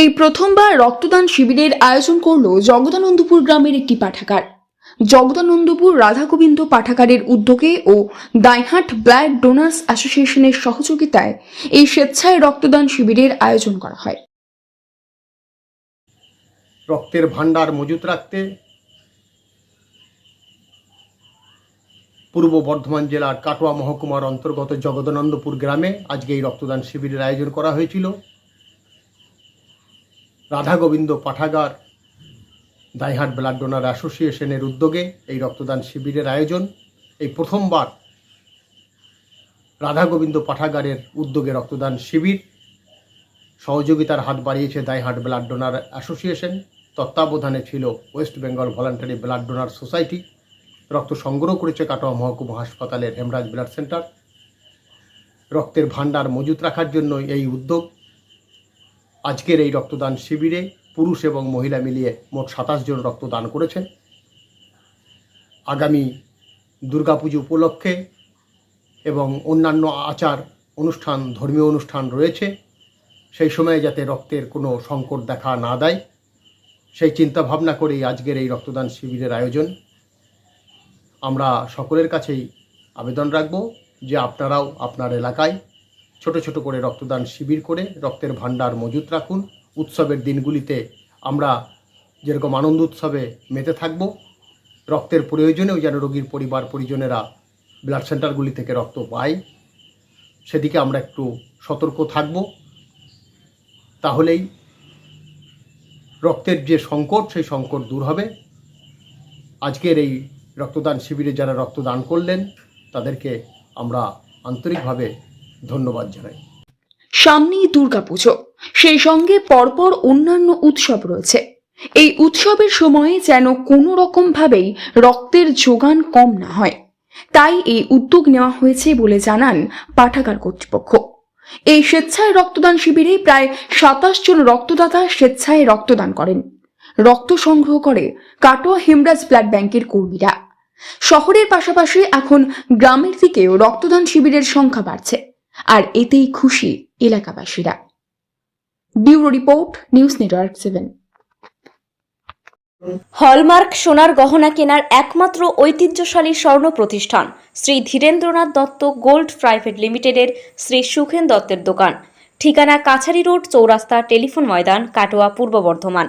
এই প্রথমবার রক্তদান শিবিরের আয়োজন করল জগদানন্দপুর গ্রামের একটি পাঠাগার। জগদানন্দপুর রাধাগোবিন্দ পাঠাগারের উদ্যোগে ও দাইহাট ব্লাড ডোনার্স অ্যাসোসিয়েশনের সহযোগিতায় এই স্বেচ্ছায় রক্তদান শিবিরের আয়োজন করা হয়। রক্তের ভাণ্ডার মজুত রাখতে পূর্ব বর্ধমান জেলার কাটোয়া মহকুমার অন্তর্গত জগদানন্দপুর গ্রামে আজকে এই রক্তদান শিবিরের আয়োজন করা হয়েছিল। রাধা গোবিন্দ পাঠাগার, দাইহাট ব্লাড ডোনার অ্যাসোসিয়েশনের উদ্যোগে এই রক্তদান শিবিরের আয়োজন। এই প্রথমবার রাধা গোবিন্দ পাঠাগারের উদ্যোগে রক্তদান শিবির। সহযোগিতার হাত বাড়িয়েছে দাইহাট ব্লাড ডোনার অ্যাসোসিয়েশন। তত্ত্বাবধানে ছিল West Bengal voluntary blood donor society. রক্ত সংগ্রহ করেছে কাটোয়া মহকুমা হাসপাতালের হেমরাজ ব্লাড সেন্টার। রক্তের ভাণ্ডার মজুত রাখার জন্য এই উদ্যোগ। আজকের এই রক্তদান শিবিরে পুরুষ এবং মহিলা মিলিয়ে মোট সাতাশ জন রক্তদান করেছেন। আগামী দুর্গাপুজো উপলক্ষে এবং অন্যান্য আচার অনুষ্ঠান, ধর্মীয় অনুষ্ঠান রয়েছে। সেই সময়ে যাতে রক্তের কোনো সংকট দেখা না দেয়, সেই চিন্তা ভাবনা করেই আজকের এই রক্তদান শিবিরের আয়োজন। আমরা সকলের কাছেই আবেদন রাখব যে আপনারাও আপনার এলাকায় ছোট ছোট করে রক্তদান শিবির করে রক্তের ভাণ্ডার মজুত রাখুন। উৎসবের দিনগুলিতে আমরা যেরকম আনন্দ উৎসবে মেতে থাকব, রক্তের প্রয়োজনেও যেন রোগীর পরিবার, পরিজনেরা ব্লাড সেন্টারগুলি থেকে রক্ত পায়। সেদিকে আমরা একটু সতর্ক থাকব। তাহলেই রক্তের যে সংকট, সেই সংকট দূর হবে। আজকের এই রক্তদান শিবিরে যারা রক্তদান করলেন, তাদেরকে আমরা আন্তরিকভাবে ধন্যবাদ জানাই। সামনেই দুর্গাপুজো। সেই সঙ্গে পরপর অন্যান্য উৎসব রয়েছে। এই উৎসবের সময়ে যেন কোনো রকম ভাবেই রক্তের যোগান কম না হয়। তাই এই উদ্যোগ নেওয়া হয়েছে বলে জানান পাঠাগার কর্তৃপক্ষ। এই স্বেচ্ছায় রক্তদান শিবিরে প্রায় সাতাশ জন রক্তদাতা স্বেচ্ছায় রক্তদান করেন। রক্ত সংগ্রহ করে কাটোয়া হেমরাজ ব্লাড ব্যাংকের কর্মীরা। শহরের পাশাপাশি এখন গ্রামের দিকেও রক্তদান শিবিরের সংখ্যা বাড়ছে। আর এতেই খুশি এলাকাবাসীরা। Bureau report, news network seven. Hallmark সোনার গহনা কেনার একমাত্র ঐতিহ্যশালী স্বর্ণ প্রতিষ্ঠান শ্রী ধীরেন্দ্রনাথ দত্ত গোল্ড প্রাইভেট লিমিটেডের শ্রী সুখেন দত্তের দোকান। ঠিকানা কাছারি রোড, চৌরাস্তা, টেলিফোন ময়দান, কাটোয়া, পূর্ব বর্ধমান।